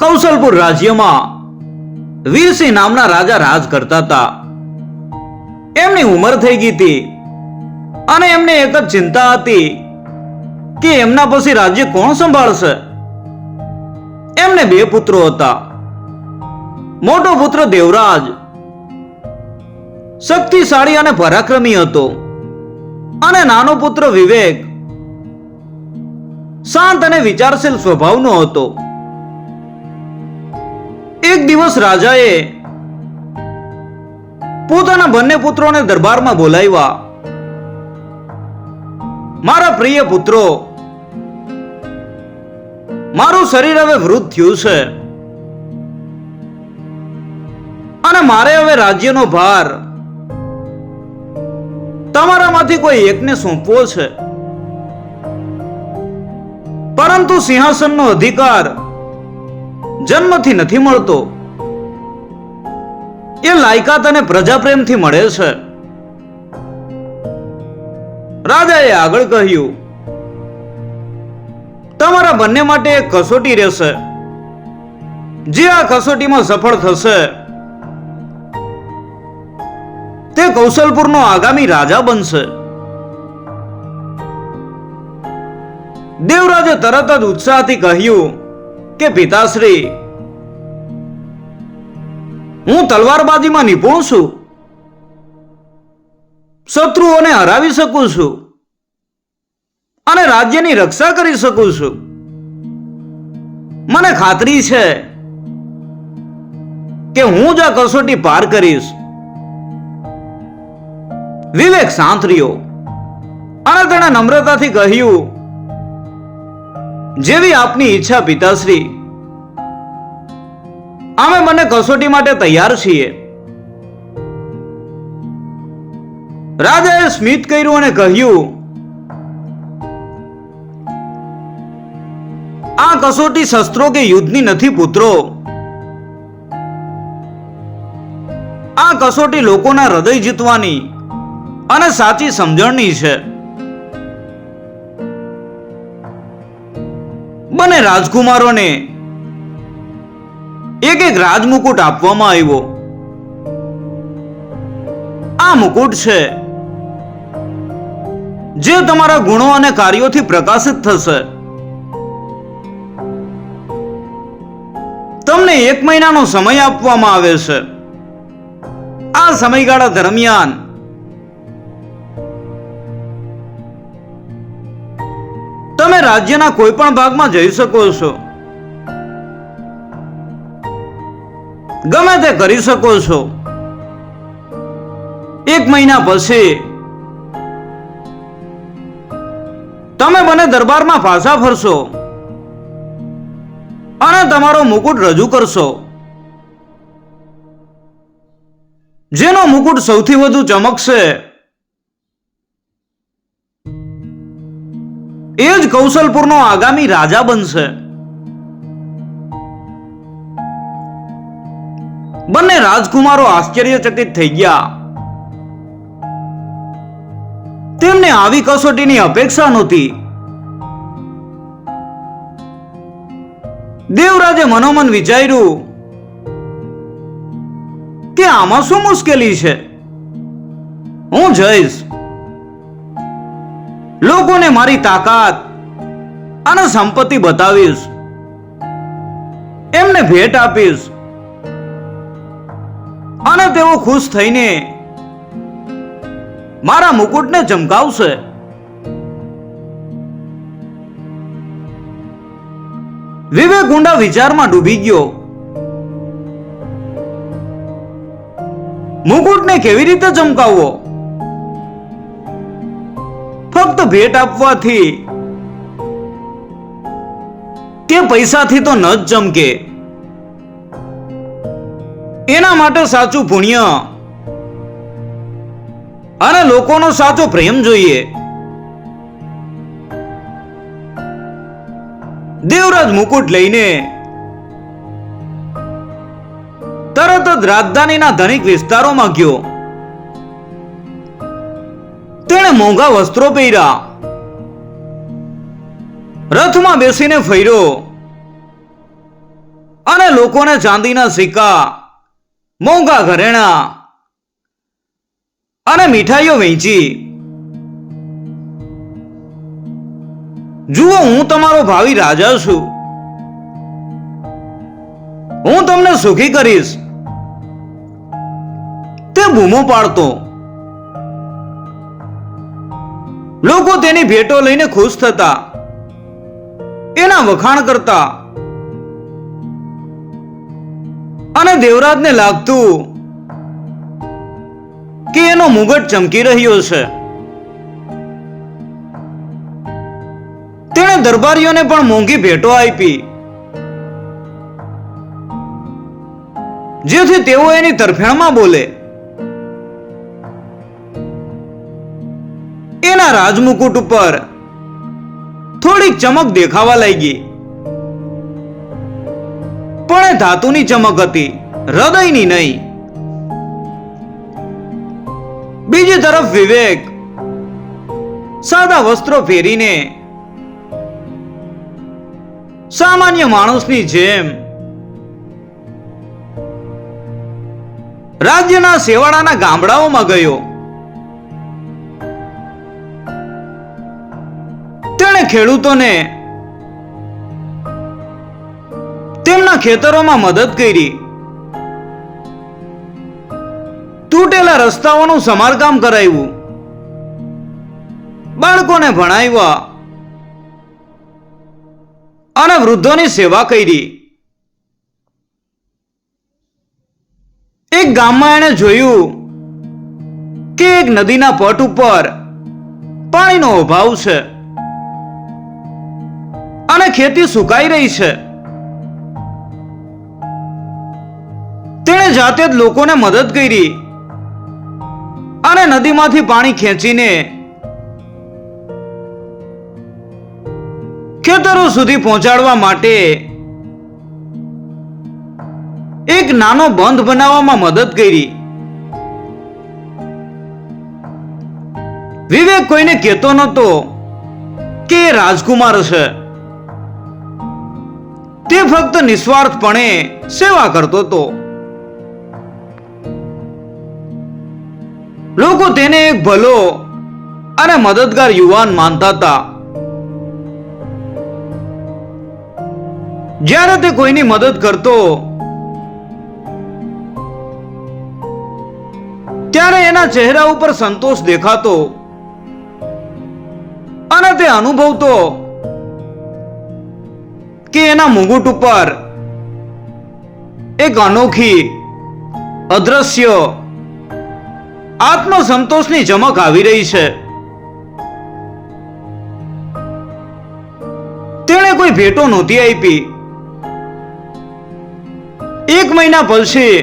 કૌશલપુર રાજ્યમાં વીરસિંહ નામના રાજા રાજ કરતા હતા. એમની ઉંમર થઈ ગઈ હતી અને એમને એક જ ચિંતા હતી કે એમના પછી રાજ્ય કોણ સંભાળશે? એમને બે પુત્રો હતા. મોટો પુત્ર દેવરાજ, શક્તિશાળી અને પરાક્રમી હતો. અને નાનો પુત્ર વિવેક, શાંત અને વિચારશીલ સ્વભાવનો હતો. એક દિવસ રાજાએ પોતાના બંને પુત્રોને દરબારમાં બોલાવ્યા. મારા પ્રિય પુત્રો, મારું શરીર હવે વૃદ્ધ થયું છે. અને મારે હવે રાજ્યનો ભાર તમારામાંથી કોઈ એકને સોંપવો છે. પરંતુ સિંહાસનનો અધિકાર જન્મથી નથી મળતો. એ લાયકાત અને પ્રજાપ્રેમથી મળે છે. રાજાએ આગળ કહ્યું, તમારા બંને માટે એક કસોટી રહેશે. જે આ કસોટીમાં સફળ થશે, તે કૌશલપુરનો આગામી રાજા બનશે. દેવરાજે તરત જ ઉત્સાહથી કહ્યું કે, પિતાશ્રી હું તલવારબાજીમાં નિપુણ છું. શત્રુઓને હરાવી શકું છું. અને રાજ્યની રક્ષા કરી શકું છું. મને ખાતરી છે કે હું જ આ કસોટી પાર કરીશ. વિવેક શાંત રહ્યો અને તેણે નમ્રતાથી કહ્યું, જેવી આપની ઈચ્છા પિતાશ્રી અમે મને કસોટી માટે તૈયાર છીએ. રાજાએ સ્મિત કર્યું અને કહ્યું, આ કસોટી શસ્ત્રો કે યુદ્ધની નથી પુત્રો. આ કસોટી લોકોના હૃદય જીતવાની અને સાચી સમજણની છે. બંને રાજકુમારોને એક એક રાજમુકુટ આપવામાં આવ્યો. આ મુકુટ છે, જે તમારા ગુણો અને કાર્યોથી પ્રકાશિત થશે. તમને એક મહિનાનો સમય આપવામાં આવે છે. આ સમયગાળા દરમિયાન તમે રાજ્યના કોઈ પણ ભાગમાં જઈ શકો છો. ગમે તે કરી શકો છો. એક મહિના પછી તમે મને દરબારમાં પાછા ફરશો અને તમારો મુકુટ રજૂ કરશો. જેનો મુકુટ સૌથી વધુ ચમકશે એ જ કૌશલપુરનો આગામી રાજા બનશે. બંને રાજકુમારો આશ્ચર્યચકિત થઈ ગયા. તેમને આવી કસોટીની અપેક્ષા નહોતી. દેવરાજે મનોમન વિચાર્યું કે આમાં શું મુશ્કેલી છે? હું જઈશ. લોકોને મારી તાકાત અને સંપત્તિ બતાવીશ. એમને ભેટ આપીશ. અને તેઓ ખુશ થઈને મારા મુકુટને ચમકાવશે વિવેક ઊંડા વિચારમાં ડૂબી ગયો. મુકુટને કેવી રીતે ચમકાવવો ફક્ત ભેટ આપવાથી કે પૈસાથી તો ન જ ચમકે એના માટે સાચું પુણ્ય. અને લોકોનો સાચો પ્રેમ જોઈએ. દેવરાજ મુકુટ લઈને તરત જ રાજધાનીના ધનિક વિસ્તારોમાં ગયો. તેણે મોંઘા વસ્ત્રો પહેર્યા. રથમાં બેસીને ફર્યો. અને લોકોને ચાંદીના સિક્કા મોંઘા ઘરેણા. અને મીઠાઈઓ વેચી. જુઓ, હું તમારો ભાવિ રાજા છું. હું તમને સુખી કરીશ. તે બૂમો પાડતો. લોકો તેની ભેટો લઈને ખુશ થતા. એના વખાણ કરતા. અને દેવરાજને લાગતું કે એનો મુગટ ચમકી રહ્યો છે. તેણે દરબારીઓને પણ મોંઘી ભેટો આપી. જેથી તેઓ એની તરફેણમાં બોલે. એના રાજમુકુટ ઉપર થોડીક ચમક દેખાવા લાગી. પણ એ ધાતુની ચમક હતી, હૃદયની નહીં. બીજી તરફ વિવેક, સાદા વસ્ત્રો ફેરીને સામાન્ય માણસની જેમ રાજ્યના સેવાડાના ગામડાઓમાં ગયો. તેણે ખેડૂતોને ખેતરોમાં મદદ કરી. તૂટેલા રસ્તાઓનું સમારકામ કરાવ્યું બાળકોને ભણાવ્યા. અને વૃદ્ધોની સેવા કરી. એક ગામમાં એણે જોયું કે એક નદીના પટ ઉપર પાણીનો અભાવ છે. અને ખેતી સુકાઈ રહી છે. તેણે જાતે જ લોકોને મદદ કરી અને નદીમાંથી પાણી ખેંચીને ખેતરો સુધી પહોંચાડવા માટે એક નાનો બંધ બનાવવામાં મદદ કરી. વિવેક કોઈને કહેતો નહોતો કે એ રાજકુમાર છે. તે ફક્ત નિસ્વાર્થપણે સેવા કરતો હતો. લોકો તેને એક ભલો અને મદદગાર યુવાન માનતા હતા. જ્યારે તે કોઈની મદદ કરતો, ત્યારે એના ચહેરા ઉપર સંતોષ દેખાતો અને તે અનુભવતો કે એના મુગુટ ઉપર એક અનોખી, અદ્રશ્ય આત્મસંતોષની ચમક આવી રહી છે. તેણે કોઈ ભેટો નહોતી આપી. એક મહિના પછી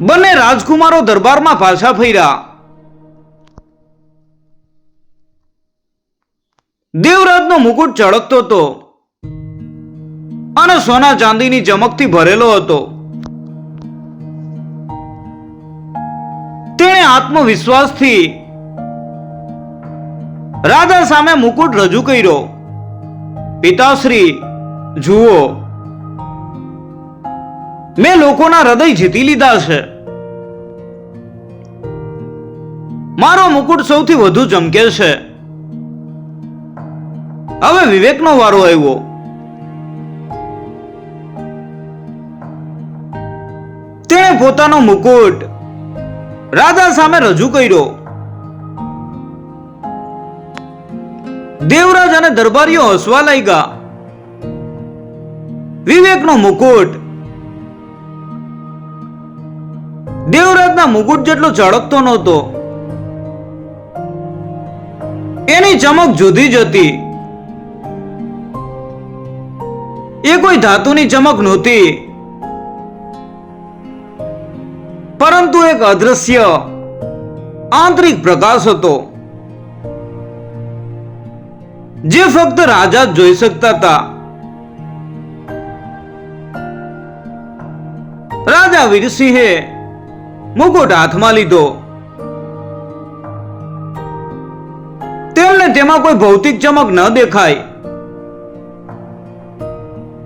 બંને રાજકુમારો દરબારમાં પાછા ફર્યા. દેવરાજનો મુકુટ ચળકતો હતો અને સોના ચાંદીની ચમકથી ભરેલો હતો. આત્મવિશ્વાસથી રાજા સામે મુકુટ રજૂ કર્યો. પિતાશ્રી, જુઓ. મેં લોકોના હૃદય જીતી લીધા છે. મારો મુકુટ સૌથી વધુ ચમકે છે. હવે વિવેકનો વારો આવ્યો. તેણે પોતાનો મુકુટ રાજા સામે રજૂ કર્યો. દેવરાજ અને દરબારીઓ હસવા લાગ્યા. વિવેકનો મુકુટ. દેવરાજના મુકુટ જેટલો ચળકતો નહોતો. એની ચમક જુદી જ હતી. એ કોઈ ધાતુની ચમક નહોતી. પરંતુ એક અદ્રશ્ય આંતરિક પ્રકાશ હતો, જે ફક્ત રાજા જોઈ શકતા હતા. રાજા વીરસિંહે મુકુટ હાથમાં લીધો. તેમને તેમાં કોઈ ભૌતિક ચમક ન દેખાય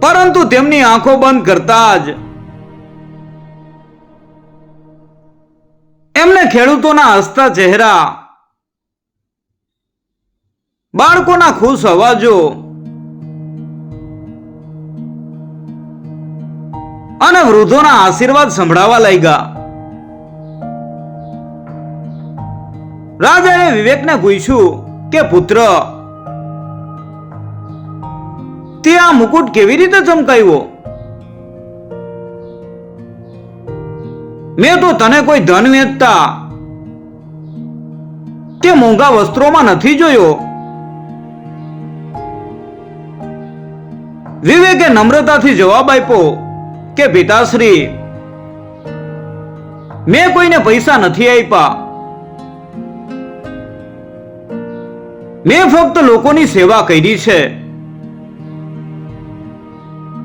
પરંતુ તેમની આંખો બંધ કરતા જ એમને ખેડૂતોના હસતા ચહેરા, બાળકોના ખુશ અવાજો અને વૃદ્ધોના આશીર્વાદ સંભળાવા લાગ્યા. રાજાએ વિવેકને પૂછ્યું કે, પુત્ર, તે આ મુકુટ કેવી રીતે ચમકાવ્યો? મેં તો તને કોઈ ધન વેચતા તે મોંઘા વસ્ત્રોમાં નથી જોયો? વિવેકે નમ્રતાથી જવાબ આપ્યો કે, પિતાશ્રી, મેં કોઈને પૈસા નથી આપ્યા. મેં ફક્ત લોકોની સેવા કરી છે.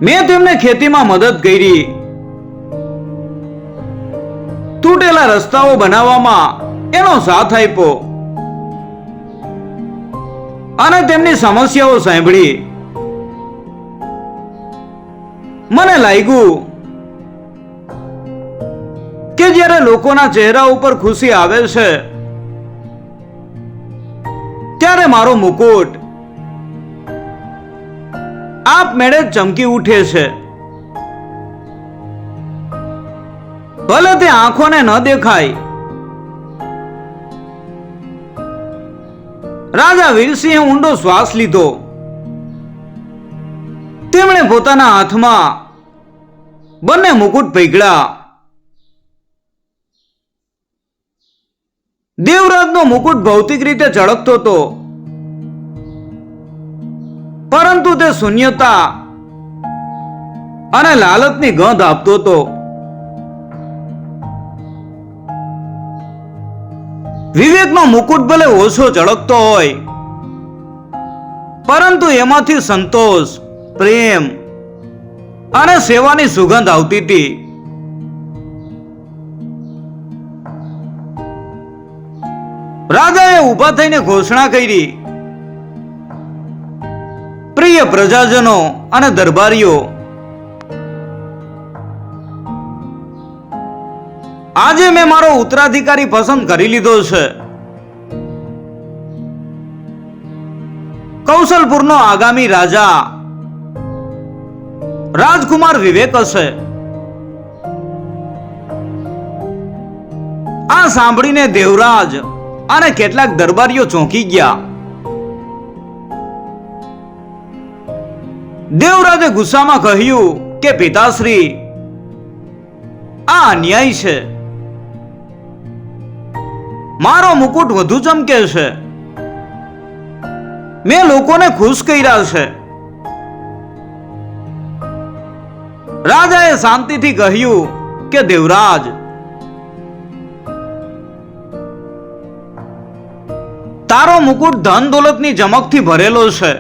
મેં તેમને ખેતીમાં મદદ કરી. તૂટેલા રસ્તાઓ બનાવવામાં એનો સાથ આપ્યો. અને તેમની સમસ્યાઓ સાંભળી. મને લાગ્યું કે જ્યારે લોકોના ચહેરા ઉપર ખુશી આવે છે, ત્યારે મારો મુકુટ આપમેળે મેળે ચમકી ઉઠે છે. ભલે તે આંખોને ન દેખાય. રાજા વીરસિંહે ઊંડો શ્વાસ લીધો. તેમણે પોતાના હાથમાં બંને મુકુટ પૈગળા. દેવરાજનો મુકુટ ભૌતિક રીતે ચળકતો હતો. પરંતુ તે શૂન્યતા અને લાલચની ગંધ આપતો હતો. વિવેકનો મુકુટ ભલે ઓછો ચળકતો હોય, પરંતુ એમાંથી સંતોષ, પ્રેમ અને સેવાની સુગંધ આવતી હતી. રાજાએ ઊભા થઈને ઘોષણા કરી, પ્રિય પ્રજાજનો અને દરબારીઓ આજે મેં મારો ઉત્તરાધિકારી પસંદ કરી લીધો છે. કૌશલપુરનો આગામી રાજા રાજકુમાર વિવેક હશે. આ સાંભળીને દેવરાજ અને કેટલાક દરબારીઓ ચોંકી ગયા. દેવરાજે ગુસ્સામાં કહ્યું કે, પિતાશ્રી, આ અન્યાય છે. મારો મુકુટ વધુ ચમકે છે. મેં લોકોને ખુશ કર્યા છે. રાજાએ શાંતિથી કહ્યું કે, દેવરાજ, તારો મુકુટ ધન દોલતની ચમકથી ભરેલો છે.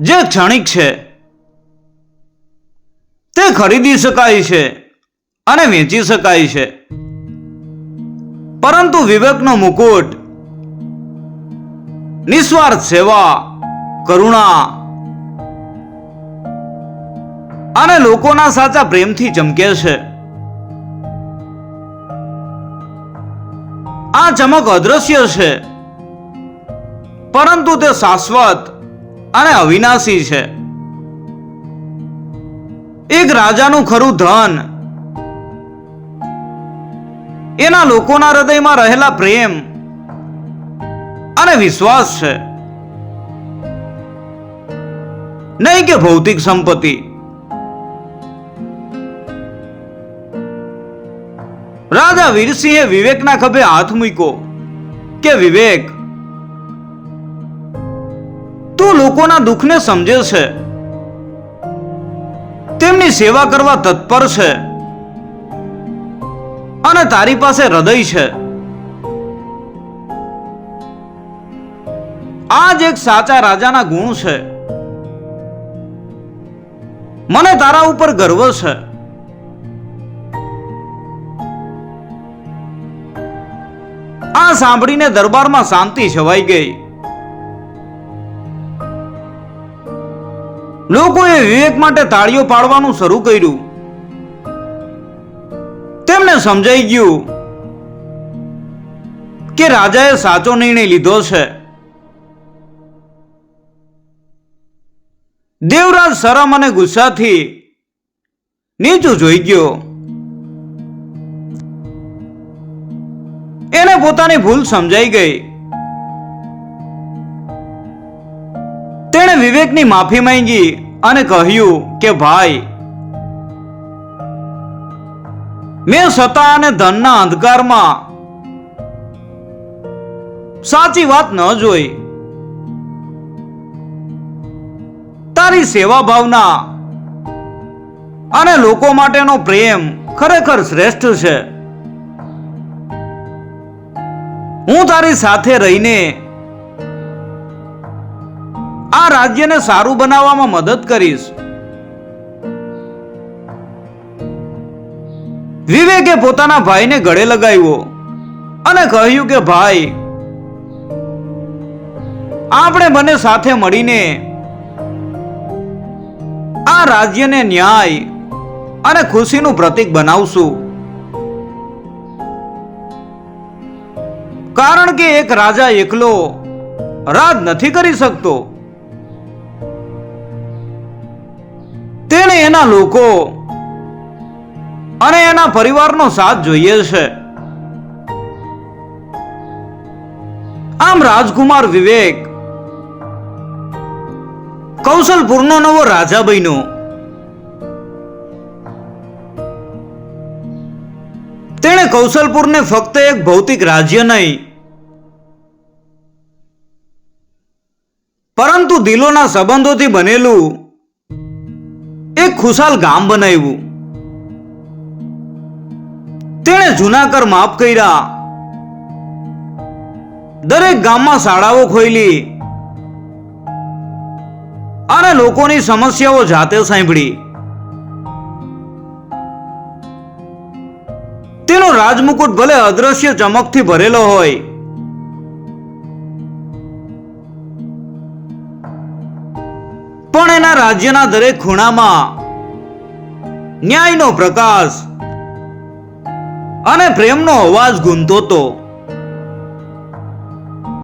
જે ક્ષણિક છે. તે ખરીદી શકાય છે અને વેચી શકાય છે. પરંતુ વિવેકનો મુકુટ, નિસ્વાર્થ સેવા, કરુણા અને લોકોના સાચા પ્રેમથી ચમકે છે. આ ચમક અદ્રશ્ય છે, પરંતુ તે શાશ્વત અને અવિનાશી છે. એક રાજાનું ખરું ધન એના લોકોના હૃદયમાં રહેલા પ્રેમ અને વિશ્વાસ છે. નહીં કે ભૌતિક સંપત્તિ. રાજા વીરસિંહે વિવેકના ખભે હાથ મૂક્યો કે, વિવેક, તું લોકોના દુઃખને સમજે છે. તેમની સેવા કરવા તત્પર છે. અને તારી પાસે હૃદય છે. આ જ એક સાચા રાજાના ગુણ છે. મને તારા ઉપર ગર્વ છે. આ સાંભળીને દરબારમાં શાંતિ છવાઈ ગઈ. લોકોએ વિવેક માટે તાળીઓ પાડવાનું શરૂ કર્યું. સમજાઈ ગયું કે રાજાએ સાચો નિર્ણય લીધો છે. દેવરાજ શરમ અને ગુસ્સાથી નીચું જોઈ ગયો. એને પોતાની ભૂલ સમજાઈ ગઈ. તેણે વિવેકની માફી માંગી અને કહ્યું કે, ભાઈ મેં સત્તા અને ધનના અંધકારમાં સાચી વાત ન જોઈ. તારી સેવા ભાવના અને લોકો માટેનો પ્રેમ ખરેખર શ્રેષ્ઠ છે. હું તારી સાથે રહીને આ રાજ્યને સારું બનાવવામાં મદદ કરીશ. વિવેકે પોતાના ભાઈને ગળે લગાવ્યો અને કહ્યું કે, ભાઈ, આપણે બંને સાથે મળીને આ રાજ્યને ન્યાય અને ખુશીનું પ્રતીક બનાવશું. કારણ કે એક રાજા એકલો રાજ નથી કરી શકતો. તેણે એના લોકો અને એના પરિવારનો સાથ જોઈએ છે. આમ રાજકુમાર વિવેક કૌશલપુરનો નવો રાજા બન્યો. તેણે કૌશલપુરને ફક્ત એક ભૌતિક રાજ્ય નહીં, પરંતુ દિલોના સંબંધોથી બનેલું એક ખુશાલ ગામ બનાવ્યું. તેણે જૂના કર માફ કર્યા. દરેક ગામમાં શાળાઓ ખોલી અને લોકોની સમસ્યાઓ જાતે સાંભળી. તેનો રાજમુકુટ ભલે અદ્રશ્ય ચમકથી ભરેલો હોય. પણ એના રાજ્યના દરેક ખૂણામાં ન્યાયનો પ્રકાશ અને પ્રેમનો અવાજ ગુંજતો